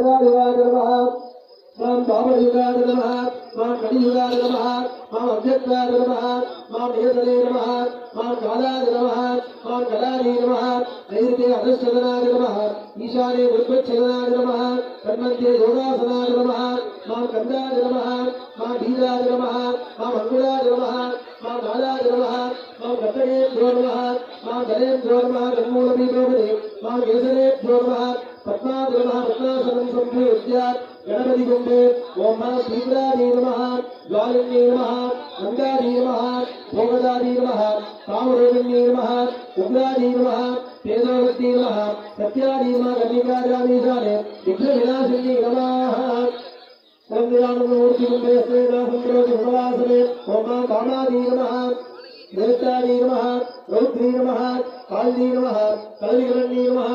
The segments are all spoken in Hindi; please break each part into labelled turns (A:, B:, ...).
A: त्रेतायुगाय नमः माँ वामयुगाय नमः माँ कलियुगाय नमः माँ अव्यक्ताय नमः माँ वेदने नमः माँ कालाय नमः माँ कलाय नमः नैऋते अधश्चलनाय नमः ईशाने वृद्धच्छलनाय नमः कर्मन्ते योगासनाय नमः माँ कन्दाय नमः माँ धीराय नमः माँ अङ्गुलाय नमः माँ बालाय नमः माँ घटनेभ्यो नमः माँ धनेभ्यो नमः रङ्गूलपीठोपदे माँ वेदनेभ्यो नमः पद्माद्रमहापद्मासनं सम्भूत्य गणपतिगुम्भे ॐ मनतीव्रारी नमः ज्वालिन्यै नमः अङ्गारी नमः भोगदारी नमः कामरूपिण्यै नमः उग्रारी नमः तेजोवृत्ती नमः सत्यारी नमः कन्निकारामीशाले विघ्नविनाशिन्यै नमः मूर्तिगुम्भे स्वेदासम्प्रोति भवासने ॐ कामारी नमः देवतारी नमः रौद्री नमः काल्दी नमः कल्विकरण्यै नमः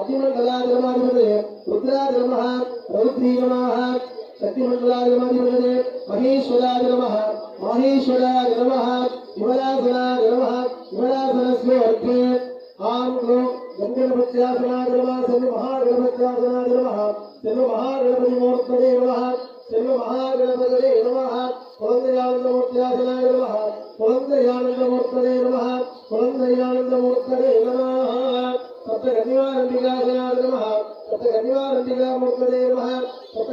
A: अग्निमंडलाधिपते रुद्राधि नमः रौद्री महागणपति शक्तिमंडलाधिपते महेश्वराय नमः महेश्वराय नमः विमलासनाय नमः विमलासनस्य अर्थे आं नो गङ्गणपत्यासनाय नमः सर्व महागणपत्यासनाय नमः सर्व महागणपतिमूर्तये नमः सर्व महागणपतये नमः कुलन्द्रयानन्दमूर्त्यासनाय नमः, कुलन्द्रयानन्दमूर्तये नमः कुलन्द्रयानन्दमूर्तये नमः। తప్ప గనివారంబిగా వినాడు నమ. తప్ప గనివారంబిగా ముఖదే నమ. తప్ప